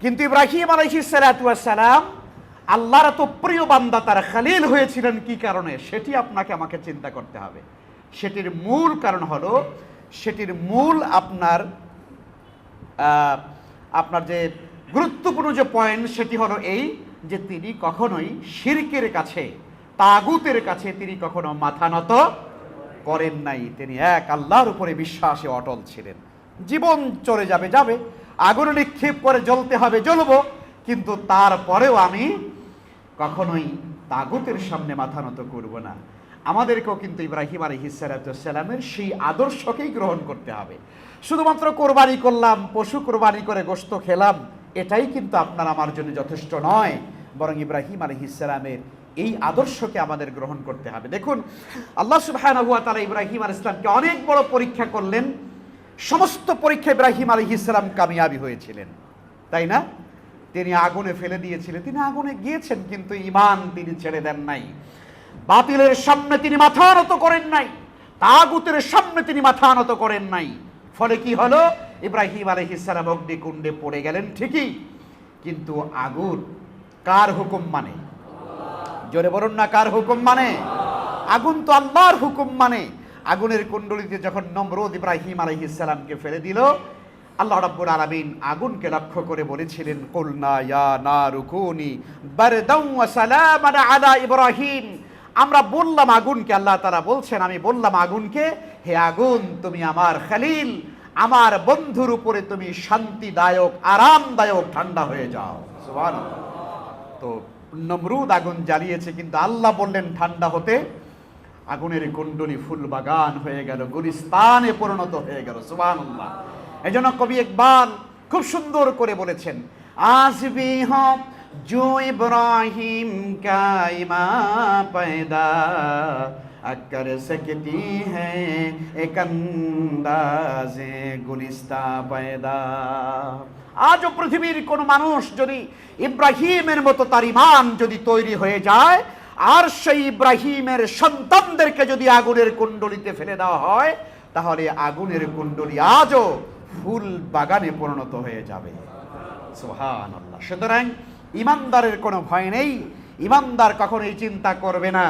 কিন্তু ইব্রাহিম আলহি সালাম আল্লাহর এত প্রিয় বান্দা, তার খালিল হয়েছিলেন কি কারণে? সেটি আপনাকে আমাকে চিন্তা করতে হবে। সেটির মূল কারণ হলো, সেটির মূল আপনার আপনার যে গুরুত্বপূর্ণ যে পয়েন্ট সেটি হলো এই যে তিনি কখনোই শিরকের কাছে, তাগুতের কাছে তিনি কখনো মাথা নত করেন নাই। তিনি এক আল্লাহর উপরে বিশ্বাসে অটল ছিলেন। জীবন চলে যাবে যাবে। আগুন নিক্ষেপ করে জ্বলতে হবে, জ্বলব। কিন্তু তারপরেও আমি কখনোই তাগুতের সামনে মাথা নত করব না। আমাদেরকেও কিন্তু ইব্রাহিম আলী আলহিসালামের সেই আদর্শকেই গ্রহণ করতে হবে। শুধুমাত্র কোরবানি করলাম, পশু কোরবানি করে গোস্ত খেলাম, এটাই কিন্তু আপনার আমার জন্য যথেষ্ট নয়। বরং ইব্রাহিম আলহিসালামের এই আদর্শকে আমাদের গ্রহণ করতে হবে। দেখুন, আল্লাহ তাআলা ইব্রাহিম আলাইহিস সালামকে অনেক বড় পরীক্ষা করলেন। সমস্ত পরীক্ষা ইব্রাহিম আলাইহিস সালাম কামিয়াবি হয়েছিলেন। তাই না? তিনি আগুনে ফেলে দিয়েছিলেন। তিনি আগুনে গিয়েছেন, কিন্তু ইমান তিনি ছেড়ে দেন নাই। বাতিলের সামনে তিনি মাথা নত করেন নাই। তাগুতের সামনে তিনি মাথা নত করেন নাই। ফলে কি হলো? ইব্রাহিম আলহিসাম অগ্নিকুণ্ডে পড়ে গেলেন ঠিকই, কিন্তু আগুন কার হুকুম মানে? জোরে বলুন না, কার হুকুম মানে? আগুন তো আল্লাহর হুকুম মানে। আগুনের কুণ্ডলিতে যখন নমরুদ ইব্রাহিম আলহিসামকে ফেলে দিল, আল্লাহ রাব্বুল আলামিন আগুনকে লক্ষ্য করে বলেছিলেন, কুলনা ইয়া নারুকুনি বারদাউ ওয়া সালামান আলা ইব্রাহিম। আমরা বললাম আগুনকে, আল্লাহ তাআলা বলছেন, আমি বললাম আগুনকে, হে আগুন, তুমি আমার খলিল, আমার বন্ধুর উপরে তুমি শান্তিদায়ক, আরামদায়ক ঠান্ডা হয়ে যাও। তো নমরুদ আগুন জ্বালিয়েছে, কিন্তু আল্লাহ বললেন, ঠান্ডা হতে আগুনের কুণ্ডলি ফুল বাগান হয়ে গেল গুলিস্তানে পরিণত হয়ে গেল সুবহানাল্লাহ এই জন্য কবি ইকবাল খুব সুন্দর করে বলেছেন আসবি হম जो इब्राहिम का इमा पैदा कर सकती है एक अंदाजे गुलिस्ता पैदा আজও পৃথিবীর কোন মানুষ যদি ইব্রাহিমের মতো তার ইমান যদি তৈরি হয়ে যায় আর সেই ইব্রাহিমের সন্তানদেরকে যদি আগুনের কুণ্ডলিতে ফেলে দেওয়া হয়, তাহলে আগুনের কুণ্ডলী আজও ফুল বাগানে পরিণত হয়ে যাবে। সুতরাং ইমানদারের কোনো ভয় নেই। ইমানদার কখনো এই চিন্তা করবে না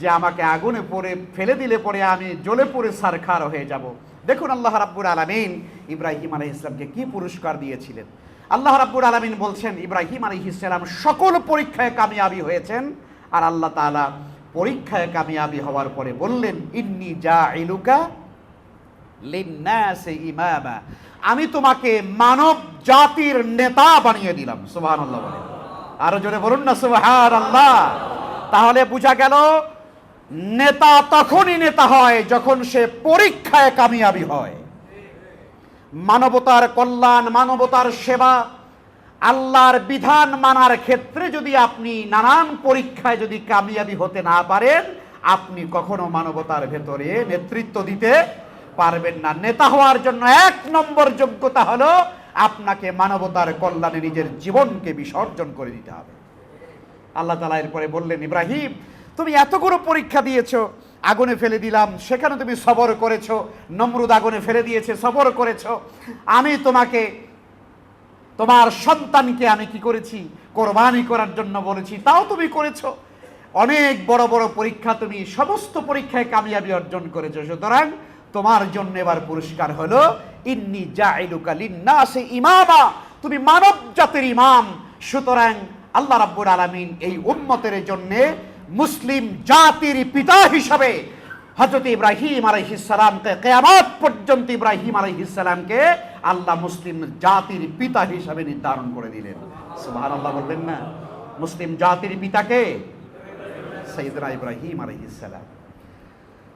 যে আমাকে আগুনে পড়ে ফেলে দিলে পরে আমি জ্বলে পড়ে সারখার হয়ে যাব। দেখুন আল্লাহ রাব্বুর আলামিন ইব্রাহিম আলাইহিস ইসলামকে কি পুরস্কার দিয়েছিলেন। আল্লাহ রাব্বুর আলামিন বলছেন, ইব্রাহিম আলাইহিস ইসলাম সকল পরীক্ষায় কামিয়াবি হয়েছেন। আর আল্লাহ তাআলা পরীক্ষায় কামিয়াবি হওয়ার পরে বললেন, ইন্নি জাইলুকা লিন্নাসে ইমামা। আমি তোমাকে মানব জাতির নেতা বানিয়ে দিলাম, সুবহানাল্লাহ বলেন আরও জোরে বলুন না, সুবহানাল্লাহ। তাহলে বোঝা গেল, নেতা তখনই নেতা হয় যখন সে পরীক্ষায় কামিয়াবি হয়। মানবতার কল্যাণ, মানবতার সেবা আল্লাহর বিধান মানার ক্ষেত্রে যদি আপনি নানান পরীক্ষায় যদি কামিয়াবি হতে না পারেন, আপনি কখনো মানবতার ভেতরে নেতৃত্ব দিতে পারবেন না। নেতা হওয়ার জন্য এক নম্বর যোগ্যতা হলো আপনাকে মানবতার কল্যাণে নিজের জীবনকে বিসর্জন করে দিতে হবে। আল্লাহ তালা এরপরে বললেন, ইব্রাহিম, তুমি এতগুলো পরীক্ষা দিয়েছ, আগুনে ফেলে দিলাম, সেখানে তুমি সবর করেছ, নমরুদ আগুনে ফেলে দিয়েছে, সবর করেছ। আমি তোমাকে তোমার সন্তানকে আমি কি করেছি? কোরবানি করার জন্য বলেছি। তাও তুমি করেছ। অনেক বড় বড় পরীক্ষা তুমি, সমস্ত পরীক্ষায় কামিয়াবি অর্জন করেছ। সুতরাং তোমার জন্য এবার পুরস্কার হলো, ইন্নি জাইলুকা লিন্নাসে ইমামা। তুমি মানব জাতির ইমাম। সুতরাং আল্লাহ রাব্বুল আলামিন এই উম্মতের জন্য মুসলিম জাতির পিতা হিসাবে হযরত ইব্রাহিম আলাইহিস সালামকে, কিয়ামত পর্যন্ত ইব্রাহিম আলাইহিস সালামকে আল্লাহ মুসলিম জাতির পিতা হিসাবে নির্ধারণ করে দিলেন। সুবহানাল্লাহ বললেন না। মুসলিম জাতির পিতাকে সৈদরা ইব্রাহিম আলাইহিস সালাম।